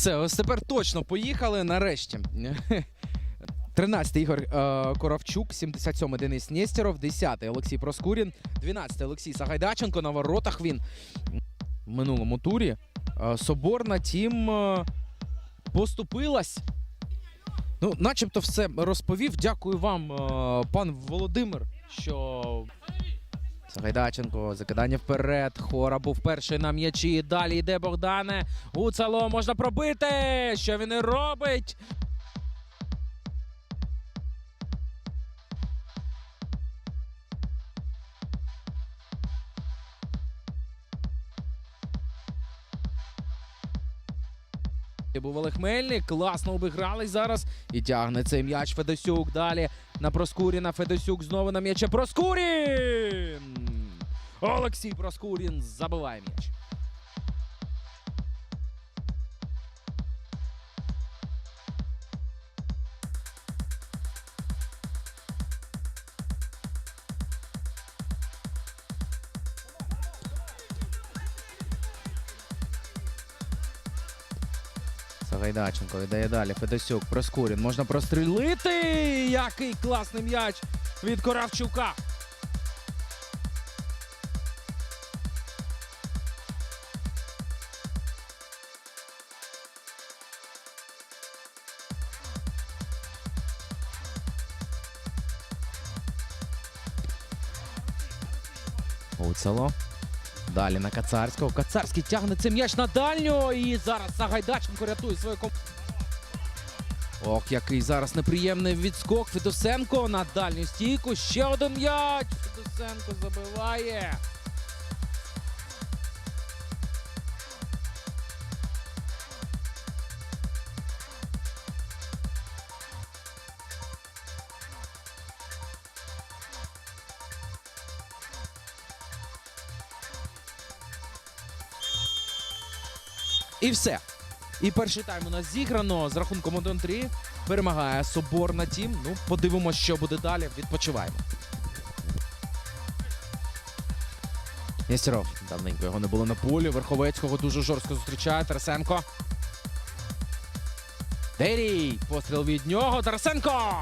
Все, ось тепер точно поїхали нарешті. 13 Ігор е, Коровчук, 77 Денис Нєстєров, 10 Олексій Проскурін, 12 Олексій Сагайдаченко. На воротах він в минулому турі. Е, Соборна тім е, поступилась. Ну, начебто все розповів. Дякую вам, е, пан Володимир, що. Сагайдаченко, закидання вперед. Хора був перший на м'ячі. Далі йде Богдане. Гуцало можна пробити. Що він і робить? Був Олег класно обігрались зараз. І тягне цей м'яч Федосюк. Далі на Проскуріна. Федосюк знову на м'яче. Проскурін! Олексій Проскурін забиває м'яч. Сагайдаченко йде далі. Федосюк, Проскурін. Можна прострілити. Який класний м'яч від Коравчука. Уцело. Далі на Кацарського. Кацарський тягне цей м'яч на дальню. І зараз Сагайдаченко рятує свою команду. Ох, який зараз неприємний відскок. Федосенко на дальню стійку. Ще один м'яч. Федосенко забиває. І все. І перший тайм у нас зіграно з рахунком 1-3. Перемагає Соборна тім. Ну, подивимося, що буде далі. Відпочиваємо. Нєстєров. Давненько його не було на полі. Верховецького дуже жорстко зустрічає. Тарасенко. Дерій. Постріл від нього. Тарасенко.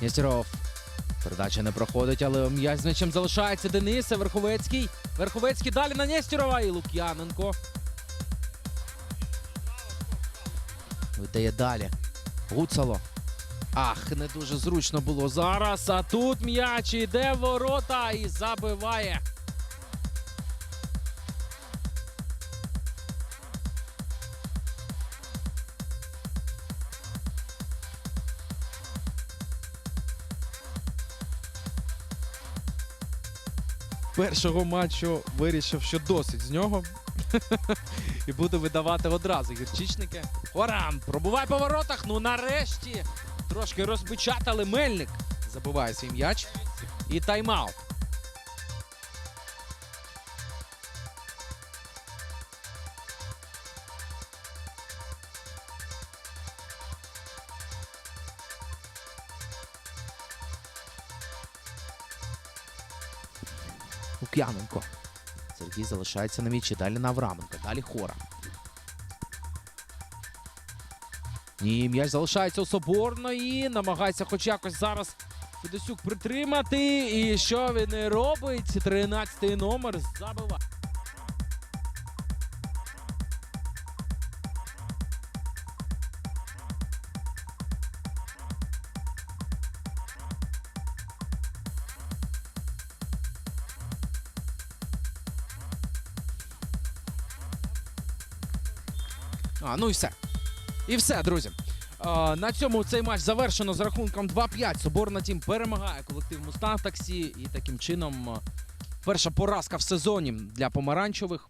Нєстєров. Передача не проходить, але з залишається Дениса. Верховецький. Верховецький далі на Нестірова і Лук'яненко. Видає далі. Гуцало. Ах, не дуже зручно було зараз. А тут м'яч іде в ворота і забиває. Першого матчу вирішив, що досить з нього. І буде видавати одразу гірчичники. Оран пробуває по воротах. Ну нарешті трошки розпечатали Мельник. Забиває свій м'яч. І тайм-аут. Лук'яненко. Сергій залишається на мічі. Далі на Авраменко. Далі Хора. Ні, м'яч залишається у Соборної. Намагається хоч якось зараз Федосюк притримати. І що він робить? 13-й номер забиває. А, ну і все. І все, друзі. Е, на цьому цей матч завершено з рахунком 2-5. Соборна тім перемагає колектив Мустанг таксі. І таким чином перша поразка в сезоні для помаранчевих.